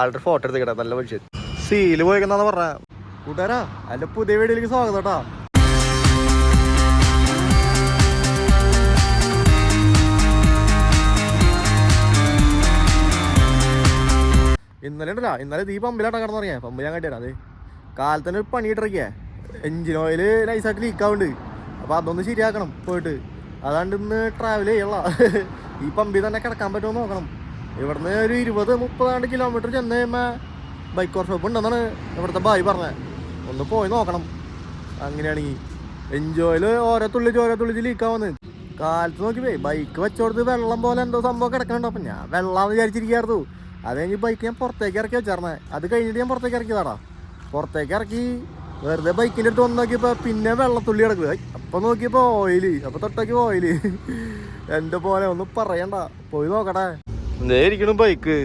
ആളുടെ ഫോട്ടോ എടുത്തിക്കട്ടെ നല്ല മനുഷ്യൻ. സീൽ പോയിക്കുന്ന പറഞ്ഞ കൂട്ടുകാരാ അല്ല പുതിയ വീഡിയോയിലേക്ക് സ്വാഗതം കേട്ടോ. ഇന്നലെ ഉണ്ടല്ലോ ഇന്നലെ ഈ പമ്പിലാട്ടാ കിടന്നുറങ്ങിയ പമ്പ് ഞാൻ കണ്ടിട്ടാ കാലത്തന്നെ ഒരു പണിയിട്ടിറക്കിയ എഞ്ചിൻ ഓയിൽ നൈസായിട്ട് ലീക്കാവുണ്ട് ആവുന്നുണ്ട് അപ്പൊ അതൊന്ന് ശരിയാക്കണം പോയിട്ട്. അതാണ്ട് ഇന്ന് ട്രാവൽ ചെയ്യുള്ള. ഈ പമ്പിൽ തന്നെ കിടക്കാൻ പറ്റുമോ നോക്കണം. ഇവിടുന്ന് ഒരു ഇരുപത് മുപ്പതാണ്ട് കിലോമീറ്റർ ചെന്ന് കഴിയുമ്പോൾ ബൈക്ക് വർക്ക്ഷോപ്പ് ഉണ്ടെന്നാണ് ഇവിടുത്തെ ബായി പറഞ്ഞത്. ഒന്ന് പോയി നോക്കണം. അങ്ങനെയാണെങ്കിൽ എൻജോയിൽ ഓരോ തുള്ളിച്ച് ഓരോ തുള്ളിച്ച് ലീക്കാവുന്നത് കാലത്ത് നോക്കിയേ ബൈക്ക് വെച്ചോടത്ത് വെള്ളം പോലെ എന്തോ സംഭവം കിടക്കണുണ്ടോ അപ്പം ഞാൻ വെള്ളം വിചാരിച്ചിരിക്കായിരുന്നു അത് കഴിഞ്ഞ് ബൈക്ക് ഞാൻ പുറത്തേക്ക് ഇറക്കി വെച്ചാർന്നെ. അത് കഴിഞ്ഞിട്ട് ഞാൻ പുറത്തേക്ക് ഇറക്കിയതാടാ. പുറത്തേക്ക് ഇറക്കി വെറുതെ ബൈക്കിന്റെ അടുത്ത് വന്ന് നോക്കിയപ്പോൾ പിന്നെ വെള്ളത്തുള്ളി കിടക്കുക അപ്പം നോക്കിയപ്പോൾ ഓയിൽ അപ്പം തൊട്ടേക്ക് ഓയിൽ എന്റെ പോലെ ഒന്നും പറയണ്ട. പോയി നോക്കട്ടെ. ഇരിക്കണം ബൈക്ക്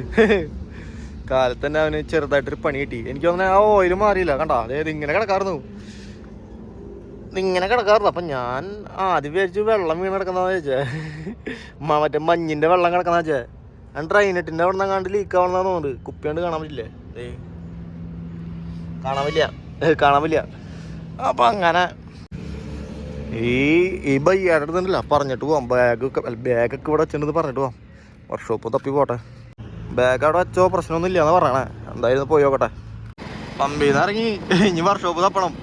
കാലത്ത് തന്നെ അവന് ചെറുതായിട്ടൊരു പണി കിട്ടി. എനിക്ക് അങ്ങനെ ആ ഓയിൽ മാറിയില്ല. കണ്ട? അതായത് ഇങ്ങനെ കിടക്കാറുന്നു ഇങ്ങനെ കിടക്കാറുണ്ട് അപ്പം ഞാൻ ആദ്യം വിചാരിച്ചു വെള്ളം വീണ് കിടക്കുന്ന ചോദിച്ചേ മറ്റേ മഞ്ഞിന്റെ വെള്ളം കിടക്കുന്ന വെച്ചേ ഞാൻ ട്രെയിനെട്ടിന്റെ അവിടെ നിന്ന് കണ്ട് ലീക്ക് ആവണമെന്നാണ് തോന്നുന്നത് കുപ്പിയാണ്ട് കാണാൻ പറ്റില്ലേ? കാണാൻ പറ്റില്ല. കാണാൻ പറ്റില്ല. അപ്പം അങ്ങനെ ഈ ഈ ബയ്യാരുടെ അടുത്തുണ്ടല്ലോ? പറഞ്ഞിട്ട് പോവാം. ബാഗ് ബാഗൊക്കെ ഇവിടെ വെച്ചിട്ടുണ്ടെന്ന് പറഞ്ഞിട്ട് പോവാം. വർക്ക്ഷോപ്പ് തപ്പി പോട്ടെ ബാഗ് അവിടെ വെച്ചോ പ്രശ്നമൊന്നും ഇല്ല എന്ന് പറയണേ. എന്തായാലും പോയി നോക്കട്ടെ. പമ്പിന്ന് ഇറങ്ങി ഇനി വർക്ക്ഷോപ്പ് തപ്പണം.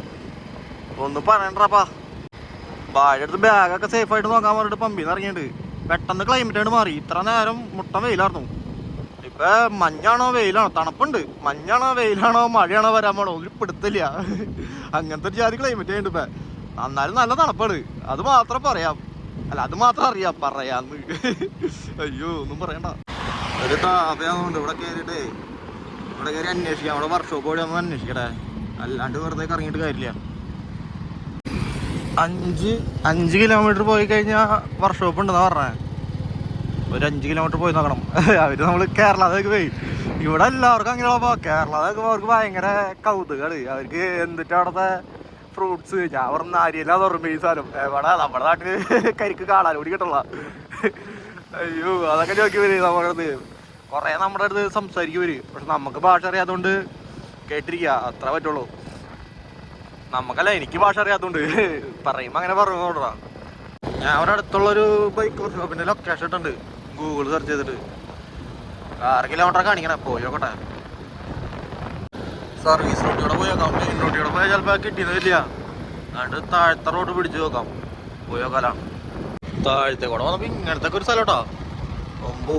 ഒന്ന് പറയണ്ടപ്പാ വാഴ എടുത്ത് ബാഗൊക്കെ സേഫ് ആയിട്ട് നോക്കാൻ പറഞ്ഞിട്ട് പമ്പിന്ന് ഇറങ്ങിയിട്ട് പെട്ടെന്ന് ക്ലൈമറ്റ് ആയിട്ട് മാറി. ഇത്ര നേരം മുട്ട വെയിലായിരുന്നു. ഇപ്പൊ മഞ്ഞാണോ വെയിലാണോ? തണുപ്പുണ്ട്. മഞ്ഞാണോ വെയിലാണോ മഴയാണോ വരാൻ പോണോ? ഒരു പിടുത്തില്ല. അങ്ങനത്തെ ഒരു ജാതി ക്ലൈമറ്റ് ആയിട്ടുണ്ട് ഇപ്പൊ. എന്നാലും നല്ല തണുപ്പാണ്. അത് മാത്രം പറയാം. അല്ല അത് മാത്രം അറിയാം പറയാന്ന്. അയ്യോ ഒന്നും പറയണ്ട. ഒരു താപയാന്നുണ്ട് ഇവിടെ കയറിയിട്ടേ ഇവിടെ കയറി അന്വേഷിക്കാം അവിടെ വർക്ക്ഷോപ്പ് വഴി ഒന്ന് അന്വേഷിക്കട്ടെ. അല്ലാണ്ട് വെറുതെ കറങ്ങിയിട്ട് കാര്യമില്ല. അഞ്ച് അഞ്ച് കിലോമീറ്റർ പോയി കഴിഞ്ഞാൽ വർക്ക്ഷോപ്പ് ഉണ്ടെന്നാ പറഞ്ഞേ. ഒരു അഞ്ച് കിലോമീറ്റർ പോയി നോക്കണം. അവർ നമ്മൾ കേരളത്തേക്ക് പോയി. ഇവിടെ എല്ലാവർക്കും അങ്ങനെയുള്ള കേരളത്തേക്ക് അവർക്ക് ഭയങ്കര കൗതുകാണ്. അവർക്ക് എന്നിട്ട് അവിടുത്തെ ഫ്രൂട്ട്സ് ഞാൻ പറഞ്ഞ അരിയല്ല തുറന്നു ഈ സാധനം. എവിടെ നമ്മുടെ നാട്ടിൽ കരിക്ക് കാണാൻ ഓടി കിട്ടുള്ള അയ്യോ അതൊക്കെ നോക്കി വരും നമ്മുടെ അടുത്ത് കൊറേ നമ്മുടെ അടുത്ത് സംസാരിക്കും വരും പക്ഷെ നമുക്ക് ഭാഷ അറിയാത്തോണ്ട് കേട്ടിരിക്കുക അത്ര പറ്റുള്ളൂ. നമുക്കല്ല എനിക്ക് ഭാഷ അറിയാത്തോണ്ട് പറയുമ്പോ അങ്ങനെ പറഞ്ഞു നോടാ ഞാൻ അവിടെ അടുത്തുള്ളൊരു ബൈക്ക് ഷോപ്പിന്റെ ലൊക്കേഷൻ ഇട്ടുണ്ട് ഗൂഗിൾ സെർച്ച് ചെയ്തിട്ട്. ആറ് കിലോമീറ്റർ കാണിക്കണം പോയി നോക്കട്ടെ. സർവീസ് പോയി നോക്കാം. മെയിൻ റോഡിലൂടെ പോയാൽ ചിലപ്പോൾ കിട്ടിയെന്നില്ല അതുകൊണ്ട് താഴത്തെ റോഡ് പിടിച്ചു നോക്കാം. പോയോ നോക്കാലാ. താഴത്തെ കൂടെ വന്നപ്പോ ഇങ്ങനത്തെ ഒരു സ്ഥലം കേട്ടോ ഒമ്പോ.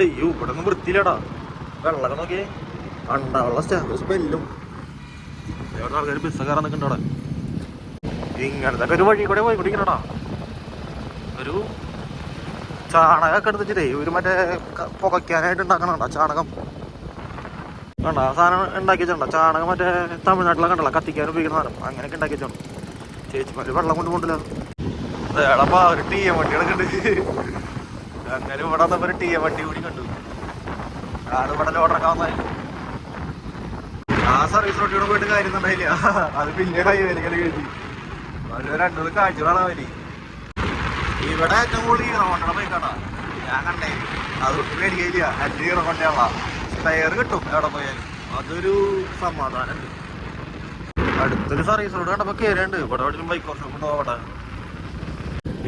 അയ്യോ ഇവിടെ ഒന്നും വൃത്തിയില്ലടാ വെള്ളമൊക്കെ നോക്കിയേ. അണ്ടാവുള്ള സ്മെല്ലും എവിടെ ആൾക്കാർ ബസ് കയറാൻ നിൽക്കണ്ട അവിടെ. ഇങ്ങനത്തെ ഒരു വഴി കൂടെ പോയി കുടിക്കണടാ ഒരു ചാണകമൊക്കെ എടുത്തിട്ടേ ഒരു മറ്റേ പുകയ്ക്കാനായിട്ട് ഉണ്ടാക്കണണ്ട ചാണകം? കണ്ട? സാധനം ഉണ്ടാക്കി വെച്ചിട്ടുണ്ടോ? ചാണകം മറ്റേ തമിഴ്നാട്ടിലൊക്കെ ഉണ്ടല്ലോ കത്തിക്കാൻ ഉപയോഗിക്കുന്ന സാധനം. അങ്ങനെയൊക്കെ ഉണ്ടാക്കി വെച്ചോണ്ട് ചേച്ചിമാര് വെള്ളം കൊണ്ട് പോകണ്ടല്ലോ വേളപ്പാ ഒരു ടീ എം വണ്ടി കിടക്കുന്നുണ്ട് അങ്ങനെ ഇവിടെ വന്നപ്പോ ഒരു ടീ എം വണ്ടി കൂടി കണ്ടു. ആണ് ഇവിടെ ലോഡറൊക്കെ വന്നാലും ആ സർവീസ് റോഡിലൂടെ പോയിട്ട് കാര്യം ഉണ്ടായില്ല അത് പിന്നെ കൈവരിക്കൽ കഴിഞ്ഞു. അവർ രണ്ടു കാഴ്ചകളാണ് അവർ ഇവിടെ ഏറ്റവും കൂടുതൽ ഈറോണ്ടണ ബൈക്കാട്ടാ ഞാൻ കണ്ടേ. അതൊട്ട് മേടിക്കില്ല അഞ്ച് ഈറോണ്ടയുള്ള ടയർ കിട്ടും എവിടെ പോയാലും. അതൊരു സമാധാനമുണ്ട്. അടുത്തൊരു സർവീസ് റോഡ് കണ്ടപ്പോ കയറിയുണ്ട് ഇവിടെ എവിടെയും ബൈക്ക് വർഷം അവിടെ?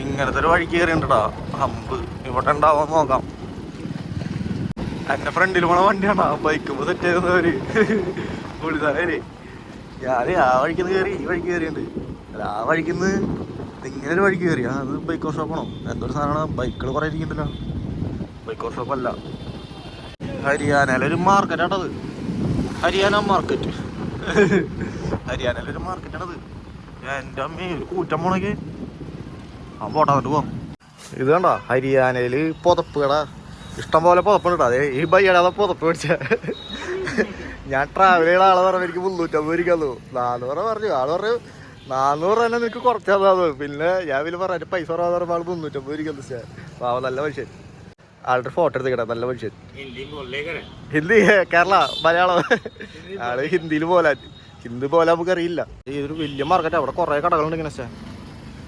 ഇങ്ങനത്തെ ഒരു വഴി കയറിയുണ്ടടാ ഹമ്പ് ഇവിടെ ഉണ്ടാവാൻ നോക്കാം. എന്റെ ഫ്രണ്ടിൽ പോണ വണ്ടിയാണ്. ബൈക്ക് സെറ്റ് ചെയ്തവര് ഞാൻ ആ വഴിക്ക് കയറി ഈ വഴിക്ക് കയറിയുണ്ട് അല്ല ആ വഴിക്ക് ഇങ്ങനെ ഒരു വഴിക്ക് കയറി അത് ബൈക്ക് വർക്ക്ഷോപ്പാണോ എന്തൊരു സാധനമാണ്? ബൈക്കുകൾ കുറെ ഇരിക്കുന്നുണ്ടല്ലോ. ബൈക്ക് അല്ല. ഹരിയാനയിലൊരു മാർക്കറ്റാണത് ഹരിയാന മാർക്കറ്റ് ഹരിയാനയിലൊരു മാർക്കറ്റാണത് എന്റെ അമ്മ ഒരു കൂറ്റം പോണൊക്കെ ആ പോട്ടാ പോ പോവാം. ഇത് കണ്ടോ? ഹരിയാനയിൽ പുതപ്പ് കട. ഇഷ്ടം പോലെ പുതപ്പുണ്ട് അതെ ഈ ബൈ അതാ പുതപ്പ് മേടിച്ച. ഞാൻ ട്രാവൽ ചെയ്ത ആളെ പറഞ്ഞു എനിക്ക് മുന്നൂറ്റമ്പത് ഇരിക്കാന്നു നാനൂറ് പറഞ്ഞു. ആൾ പറഞ്ഞു നാനൂറ് തന്നെ നിനക്ക് കുറച്ചാന്നു പിന്നെ ഞാൻ പിന്നെ പറഞ്ഞു പൈസ കുറവാന്ന് ആൾ മുന്നൂറ്റമ്പത് പാവം നല്ല മനുഷ്യൻ. ആളുടെ ഫോട്ടോ എടുത്തിക്കട്ടെ നല്ല മനുഷ്യൻ. ഹിന്ദി കേരള മലയാളം. ആൾ ഹിന്ദിയിൽ പോലാ ഹിന്ദി പോലെ നമുക്ക് അറിയില്ല ഈ ഒരു വലിയ മാർക്കറ്റ് അവിടെ കുറെ കടകളുണ്ട് ഇങ്ങനെ പക്ഷേ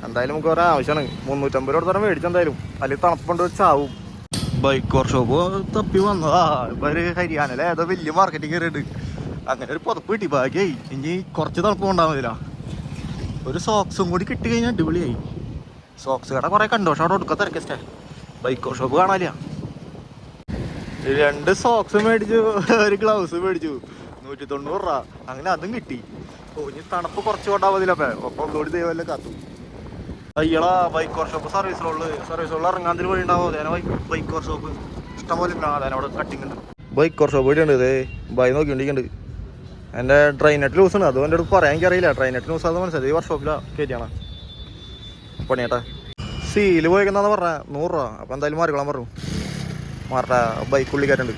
എന്തായാലും നമുക്ക് ഒരു ആവശ്യമാണ്. മുന്നൂറ്റമ്പത് രൂപ തരം മേടിച്ചു എന്തായാലും. അല്ലെങ്കിൽ തണുപ്പുണ്ട് ചാവും. ബൈക്ക് വർക്ക്ഷോപ്പ് തപ്പി വന്നതാ ഇപ്പൊ ഒരു ഹരിയാനയിലെ ഏതോ വലിയ മാർക്കറ്റിൽ കയറിയിട്ട്. അങ്ങനെ ഒരു പുതപ്പ് കിട്ടി ബാക്കിയായി ഇനി കുറച്ച് തണുപ്പ് ഉണ്ടാവുന്നില്ല ഒരു സോക്സും കൂടി കിട്ടി കഴിഞ്ഞാൽ അടിപൊളിയായി. സോക്സ് കട കുറെ കണ്ടു പക്ഷെ അവിടെ ഒടുക്ക തിരക്കസ്റ്റേ ബൈക്ക് വർഷോപ്പ് കാണാനില്ല. രണ്ട് സോക്സ് മേടിച്ചു. ഒരു ഗ്ലൗസ് മേടിച്ചു. നൂറ്റി തൊണ്ണൂറ് രൂപ. അങ്ങനെ അതും കിട്ടി. ഇനി തണുപ്പ് കുറച്ച് കൊണ്ടാ മതിയല്ലേ ഒപ്പം ഒന്നുകൂടി ദൈവമല്ലേ കാത്തു. അയ്യളാ ബൈക്ക് വർക്ക്ഷോപ്പ് സർവീസ് റോഡിൽ സർവീസ് റോഡിൽ ഇറങ്ങാൻ വഴി ഉണ്ടാവും അതേ ബൈക്ക് വർക്ക്ഷോപ്പ് ഇഷ്ടംപോലെ അതേ അവിടെ കട്ടിങ് ഉണ്ട്. ബൈക്ക് വർക്ക്ഷോപ്പ് ഇവിടെ ഉണ്ട് ഇതേ. ബൈ നോക്കിക്കൊണ്ടിരിക്കുന്നുണ്ട്. എന്റെ ട്രെയിനെറ്റ് ലൂസ് ഉണ്ട് അതുകൊണ്ട് അടുത്ത് പറയാൻ എനിക്കറിയില്ല ട്രെയിനെറ്റ് ലൂസ് അത് മനസ്സിലായി. ഈ കയറ്റിയാണ്? പണിയേട്ടാ. സീൽ പോയിക്കുന്നാന്ന് പറഞ്ഞ. നൂറ് രൂപ. അപ്പം എന്തായാലും മാറിക്കോളാൻ പറഞ്ഞു. മാറട്ടെ ബൈക്ക് ഉള്ളിക്കാരുണ്ട്.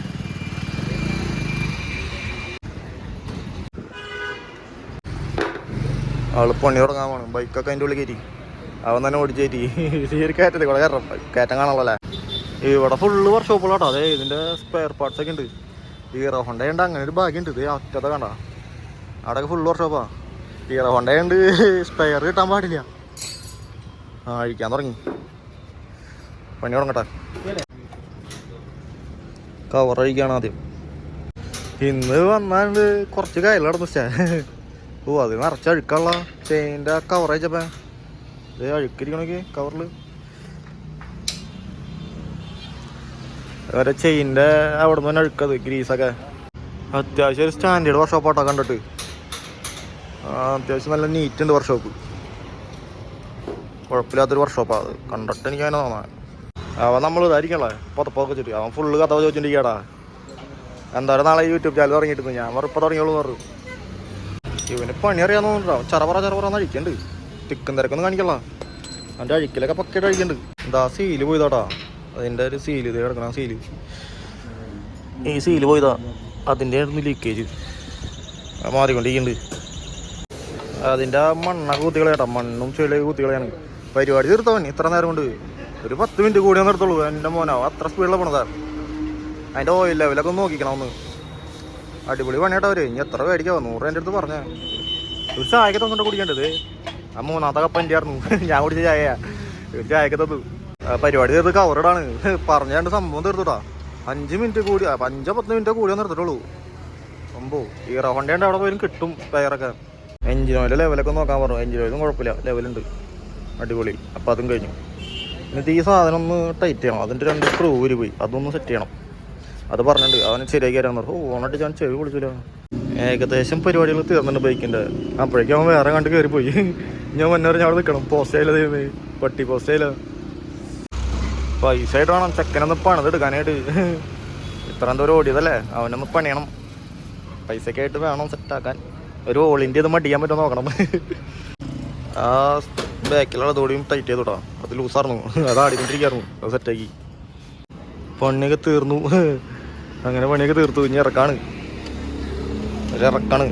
ആൾ പണി തുടങ്ങാൻ പോണ്. ബൈക്കൊക്കെ അതിന്റെ ഉള്ളിൽ കയറ്റി. അവൻ തന്നെ ഓടിച്ചേറ്റി കയറ്റി. ശരി കൂടെ കയറണം. കയറ്റം കാണാനുള്ളല്ലേ ഇവിടെ ഫുള്ള് വർക്ക്ഷോപ്പുകളാട്ടോ അതെ ഇതിന്റെ സ്പെയർ പാർട്സ് ഒക്കെ ഉണ്ട്. ഹീറോ ഹോണ്ട ഉണ്ട്. അങ്ങനെ ഒരു ഭാഗ്യമുണ്ട് ഇത് അറ്റത്തെ കണ്ട. അവിടെയൊക്കെ ഫുള്ള് വർക്ക്ഷോപ്പാ ഹീറോ ഹോണ്ട ഉണ്ട്. സ്പെയർ കിട്ടാൻ പാടില്ല. ആ അഴിക്കാൻ തുടങ്ങി. പണി തുടങ്ങട്ടെ. കവർ അഴിക്കാണ് ആദ്യം. ഇന്ന് വന്നാണ്ട് കുറച്ച് കായൽ നടന്നു ഓ അത് നിറച്ച് അഴുക്കുള്ള ചെയിന്റെ കവർ അയച്ചപ്പോ ഇത് അഴുക്കിരിക്കണോക്കെ കവറിൽ അതുപോലെ ചെയിന്റെ അവിടെ നിന്ന് അഴുക്കത് ഗ്രീസൊക്കെ. അത്യാവശ്യം ഒരു സ്റ്റാൻഡേർഡ് വർക്ക്ഷോപ്പാട്ടോ കണ്ടിട്ട്. അത്യാവശ്യം നല്ല നീറ്റ് ഉണ്ട് വർക്ക്ഷോപ്പ് കുഴപ്പമില്ലാത്തൊരു വർക്ക്ഷോപ്പാണ് അത്. കണ്ടിട്ട് എനിക്ക് അങ്ങനെ തോന്നാൻ. നമ്മൾ ഇതായിരിക്കണേ പുതപ്പൊക്കെ ചുറ്റി അവൻ ഫുള്ള് കഥ ചോദിച്ചിട്ടിരിക്കടാ എന്തായാലും നാളെ യൂട്യൂബ് ചാനൽ തുടങ്ങിയിട്ട് ഞാൻ ഇപ്പൊ തുടങ്ങിയോളൂ പറഞ്ഞു. ഇവന് പണി അറിയാന്ന് തോന്നുന്നുണ്ടോ? ചറപറ ചറപറന്ന് അഴിക്കണ്ട്. തിക്കും തിരക്കൊന്നും കാണിക്കല്ല അവന്റെ അഴിക്കലൊക്കെ പക്കയിട്ട് അഴിക്കണ്ട്. എന്താ സീൽ പോയതാട്ടാ അതിന്റെ ഒരു സീൽ ഇത് കിടക്കണ സീൽ. ഈ സീൽ പോയതാ. അതിന്റെ ആയിരുന്നു ലീക്കേജ് മാറിക്കൊണ്ടിരിക്കുന്നുണ്ട് അതിന്റെ മണ്ണൊക്കെ കുത്തികളേട്ടാ മണ്ണും ചെളിയൊക്കെ കുത്തികളെയാണ് പരിപാടി തീർത്തവൻ ഇത്ര നേരം കൊണ്ട്. ഒരു പത്ത് മിനിറ്റ് കൂടി നിർത്തുള്ളൂ എന്റെ മോനാവും അത്ര സ്പീഡിൽ പോണതാ. അതിന്റെ ഓയിൽ ലെവലൊക്കെ ഒന്ന് നോക്കിക്കണം ഒന്ന്. അടിപൊളി പണിയാട്ടോ അവർ. ഇനി എത്ര മേടിക്കാവോ നൂറ് എന്റെ അടുത്ത് പറഞ്ഞ. ഒരു ചായക്ക് തന്നിട്ട് കുടിക്കേണ്ടത് ആ മൂന്നാമത്തെ കപ്പ എന്റെ ആയിരുന്നു. ഞാൻ കുടിച്ച ചായയാ ഒരു ചായക്ക് തന്നു പരിപാടി തീർത്ത് കവറിടാണ് പറഞ്ഞാണ്ട് സംഭവം തീർത്തുട്ടാ അഞ്ച് മിനിറ്റ് കൂടി അഞ്ചോ പത്ത് മിനിറ്റ് കൂടിയോ നിർത്തിട്ടുള്ളൂ സംഭവം. ഈ റോണ്ടേണ്ട അവിടെ പോയാലും കിട്ടും ടയറൊക്കെ എഞ്ചിൻ ഓയിലെ ലെവലൊക്കെ നോക്കാൻ പറഞ്ഞു. എഞ്ചിൻ ഓയിലും കുഴപ്പമില്ല. ലെവലുണ്ട് അടിപൊളി. അപ്പം അതും കഴിഞ്ഞു. എന്നിട്ട് ഈ സാധനം ഒന്ന് ടൈറ്റ് ചെയ്യണം. അതിന്റെ രണ്ട് സ്ക്രൂ ഊരി പോയി. അതൊന്ന് സെറ്റ് ചെയ്യണം. അത് പറഞ്ഞിട്ടുണ്ട്. അവന് ശരിയാക്കി തരാൻ പറഞ്ഞു. ഓണായിട്ട് ഞാൻ ചെവി വിളിച്ചില്ല ഏകദേശം പരിപാടികൾ തീർന്നിട്ടുണ്ട് ബൈക്കിന്റെ. അപ്പോഴേക്കും അവൻ വേറെ കണ്ട് കയറി പോയി ഞാൻ മുന്നേ ഞാൻ അവിടെ നിൽക്കണം. പോസ്റ്റ് ദൈവമേ? പട്ടി പോസ്റ്റ് ആയില്ല പൈസ ആയിട്ട് വേണം. ചെക്കനൊന്ന് പണിത് എടുക്കാനായിട്ട്. എന്തോ ഒരു ഓടിയതല്ലേ? അവനൊന്ന് പണിയണം. പൈസക്കായിട്ട് വേണം സെറ്റാക്കാൻ ഒരു ഓൾ ഇന്ത്യ ഇത് മടിയാൻ പറ്റുമോ നോക്കണം. ആ ബാക്കിലുള്ള തോടിയും ടൈറ്റ് ചെയ്തോടാ അത് ലൂസായിരുന്നു അത് ആടിക്കൊണ്ടിരിക്കായിരുന്നു അത് സെറ്റാക്കി പണിയൊക്കെ തീർന്നു. അങ്ങനെ പണിയൊക്കെ തീർത്തു. ഇനി ഇറക്കാണ്. ഒരു ഇറക്കാണ്.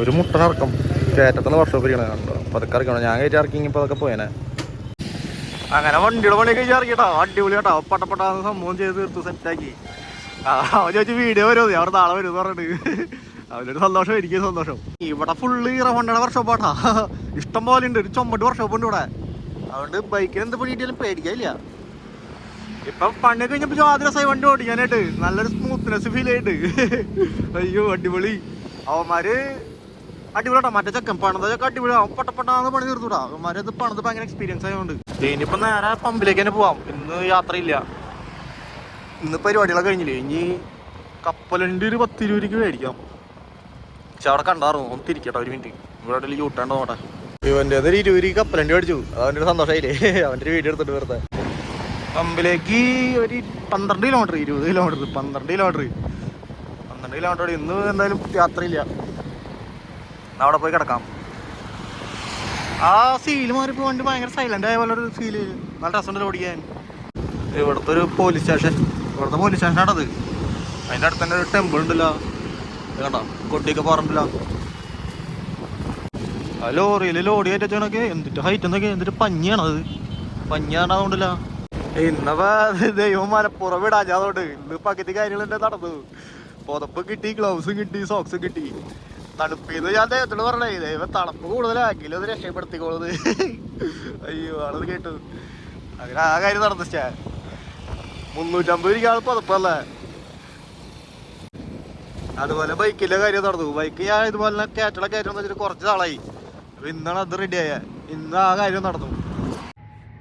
ഒരു മുട്ടന ഇറക്കം. കയറ്റത്തുനിന്ന് വർഷം വരികയാണ് കണ്ടോ? അതൊക്കെ ഇറക്കണം. ഞാൻ കയറ്റി ഇറക്കി ഇപ്പൊ അതൊക്കെ പോയേനെ. അങ്ങനെ വണ്ടിയുടെ പണിയൊക്കെ ഇറക്കിട്ടോ അടിപൊളി കേട്ടോ പട്ടപ്പെട്ടാന്ന് സംഭവം ചെയ്ത് തീർത്തു സെറ്റാക്കി ആ ചോദിച്ചു വീഡിയോ വരുമോ? അവിടെ നാളെ വരും പറഞ്ഞിട്ട്. അവനൊരു സന്തോഷം എനിക്ക് സന്തോഷം. ഇവിടെ ഫുള്ള് റവണ്ടയുടെ വർഷോപ്പാട്ടാ ഇഷ്ടം പോലെ ഉണ്ട് ഒരു ചുമട്ട് വർഷോപ്പ് ഉണ്ട് ഇവിടെ. അതുകൊണ്ട് ബൈക്കിന് എന്ത് പണിയിട്ടാലും പേടിക്കാനില്ല. ഇപ്പൊ പണി കഴിഞ്ഞപ്പോ ആദ്യ രസമായി വണ്ടി ഓടിക്കാനായിട്ട്. നല്ലൊരു സ്മൂത്ത്നെസ് ഫീൽ ആയിട്ട്. അയ്യോ അടിപൊളി. അവന്മാര് അടിപൊളിയാട്ടോ. മറ്റേ ചെക്കൻ പണിതൊക്കെ അടിപൊളി. അവൻ പട്ടപ്പെട്ടാന്ന് പണി തീർത്തുടാ. അവന്മാര് അത് പണിത് ഭയങ്കര എക്സ്പീരിയൻസ് ആയതുകൊണ്ട് ഇനിയിപ്പോ നേരെ പമ്പിലേക്ക് തന്നെ പോവാം. ഇന്ന് യാത്രയില്ല. ഇന്ന് പരിപാടികളൊക്കെ കഴിഞ്ഞില്ലേ? ഇനി കപ്പലണ്ടി ഒരു പത്ത് മേടിക്കാം. പക്ഷെ അവിടെ കണ്ടായിരുന്നു ഒന്ന് തിരിക്കട്ടെ ഒരു മിനിറ്റ്. ഇവിടെ യൂട്ടാണ്ട് നോട്ടെ ഇവന്റെ ഒരു ഇരുപത് കപ്പലണ്ടി അവന്റെ ഒരു സന്തോഷമായില്ലേ അവന്റെ ഒരു വീഡിയോ എടുത്തിട്ട് വെറുതെ. പമ്പിലേക്ക് ഒരു പന്ത്രണ്ട് കിലോമീറ്റർ ഇരുപത് കിലോമീറ്റർ പന്ത്രണ്ട് കിലോമീറ്റർ പന്ത്രണ്ട് കിലോമീറ്റർ ഇന്ന് എന്തായാലും യാത്രയില്ല അവിടെ പോയി കിടക്കാം. ആ സീൽ മാറിപ്പോ വണ്ടി ഭയങ്കര സൈലന്റ് ആയ പോലെ ഒരു നല്ല രസമുണ്ട് ഓടിക്കാൻ. ഇവിടുത്തെ ഒരു പോലീസ് സ്റ്റേഷൻ ഇവിടുത്തെ പോലീസ് സ്റ്റേഷനാണത് അതിന്റെ അടുത്ത് തന്നെ ഒരു ടെമ്പിൾ ഉണ്ടല്ലോ. കണ്ടോ? കൊട്ടിയൊക്കെ പറമ്പില്ല ആ ലോറിയിൽ ലോറി കയറ്റൊക്കെ എന്തിട്ട് ഹൈറ്റ് എന്നൊക്കെ എന്തിട്ട് പഞ്ഞിയാണത് പഞ്ഞാണ് അതുകൊണ്ടില്ല. ഇന്നപ്പോ ദൈവം മലപ്പുറം വിടാഞ്ഞ അതുകൊണ്ട്. ഇന്ന് പകുതി കാര്യങ്ങളെന്നെ നടന്നു പുതപ്പ് കിട്ടി ഗ്ലൗസും കിട്ടി സോക്സും കിട്ടി. തണുപ്പിന്ന് ഞാൻ ദൈവത്തോട് പറഞ്ഞേ ദൈവം തണുപ്പ് കൂടുതലാക്കില്ല അത് രക്ഷപ്പെടുത്തിക്കോളത് അയ്യോ ആളത് കേട്ടു. അങ്ങനെ ആ കാര്യം നടന്നു മുന്നൂറ്റമ്പത് രൂപ പതപ്പല്ലേ? അതുപോലെ ബൈക്കിന്റെ കാര്യം നടന്നു. ബൈക്ക് ഞാൻ ഇതുപോലെ കയറ്റള കയറ്റം എന്ന് വെച്ചിട്ട് കുറച്ച് നാളായി. അപ്പൊ ഇന്നാണ് അത് റെഡി ആയ. ഇന്ന് ആ കാര്യം നടന്നു.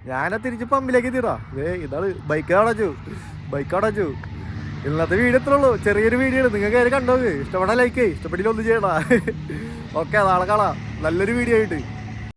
ഞാനാ തിരിച്ച് പമ്പിലേക്ക് എത്തിയതാ. ഏ ഇതാണ് ബൈക്ക് അടച്ചു. ബൈക്ക് അടച്ചു. ഇന്നത്തെ വീഡിയോ എത്ര ഉള്ളൂ. ചെറിയൊരു വീഡിയോ ആണ്. നിങ്ങൾക്ക് കാര്യം കണ്ടോ ഇഷ്ടപ്പെടാൻ ലൈക്ക് ഇഷ്ടപ്പെട്ടില്ല ഒന്നും ചെയ്യണ ഓക്കെ നാളെ കാണാം. നല്ലൊരു വീഡിയോ ആയിട്ട്.